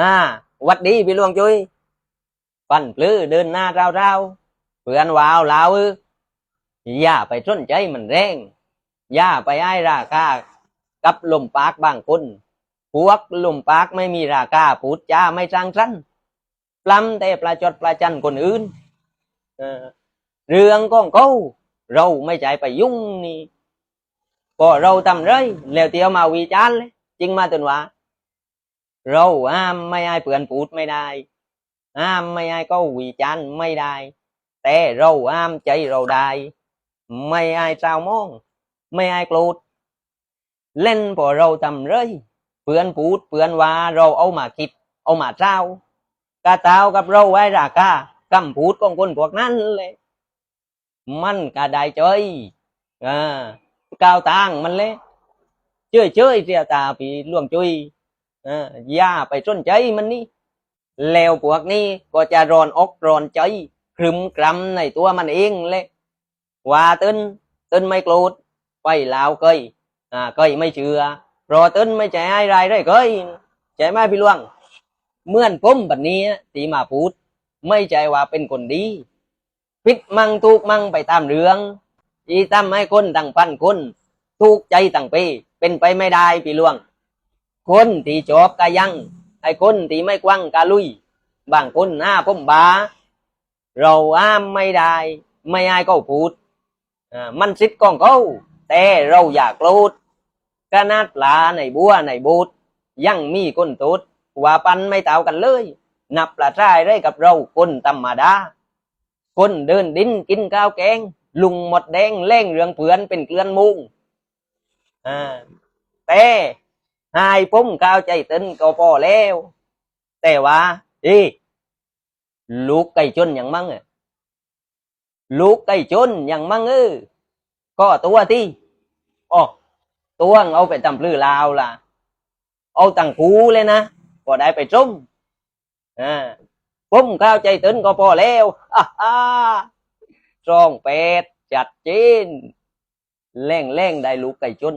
อ่าวัดดีพี่หลวงจุ้ยฟันปลื้อเดินหน้าเราเราๆเพื่อนวาวลาวอย่าไปสนใจมันแรงอย่าไปไอ้ราคากับลมปากบางคนพวกลมปากไม่มีราคาพูดจ้าไม่สร้างสรรค์ปล้ำแต่ประจดประจันคนอื่นเรื่องของเขาเราไม่ใจไปยุ่งนี่ก็เราทำเลยแล้วเตียวมาวิจารณ์เลยจริงมาจนว่า เราห้ามไม่ให้เพื่อนพูดไม่ได้ห้ามไม่ให้เขาวิจารณ์ไม่ได้ แต่เราห้ามใจเราได้ ไม่ให้เจ้ามอง ไม่ให้โกรธเล่นพอเราทำเลยเพื่อนพูดเพื่อนว่าเราเอามาคิด เอามาเจ้ากะเต้ากับเราไว้ราคาคำพูดของคนพวกนั้นเลย มันก็ได้ใจอ่าก้าวตางมันเลยเจ้ยเจ้ยเสียตาพี่ล่วงจุย อย่าไปสนใจมันนี่แล้วพวกนี้ก็จะร้อนอกร้อนใจครึมกรำในตัวมันเองเลยว่าตึนตึนไม่โกรธไปลาวเคยอ่าเคยไม่เชื่อราะตึนไม่ใจให้รได้เคยใจไหมพี่หลวงเมื่อนผมแบบนี้ที่มาพูด ไม่ใจว่าเป็นคนดีผิดมั่งถูกมั่งไปตามเรื่องที่ทำให้คนตั้งพันคนถูกใจตั้งปีเป็นไปไม่ได้พี่หลวง คนที่จบกะยังไอ้คนที่ไม่กว้างกะลุย บางคนหน้าผมบาเราอ้ามไม่ได้ ไม่ให้เขาพูดมันสิทธิ์ของเขาแต่เราอยากโกรธกนาดปลาในบัวในบูดยังมีคนตูดว่าปันไม่เท่ากันเลย นับปลาทรายได้กับเราคนธรรมดาคนเดินดินกินข้าวแกง ลุงหมดแดงเล่งเรืองเผือนเป็นเกลือนมุงอ่าแต่ หายผมก้าวใจตึนก็พอแล้ว แต่ว่าอีลูกไก่ชนอย่างมั่งอะลูกไก่ชนอย่างมั่งเออก็ตัวที่อ๋อตัวเอาไปทำลือลาวล่ะ เอาตังคูเลยนะก็ได้ไปจมอ่าผมก้าวใจตึนก็พอแล้วฮ่าฮ่าจองเป็ดจัดจีนแรงแรงได้ลูกไก่ชน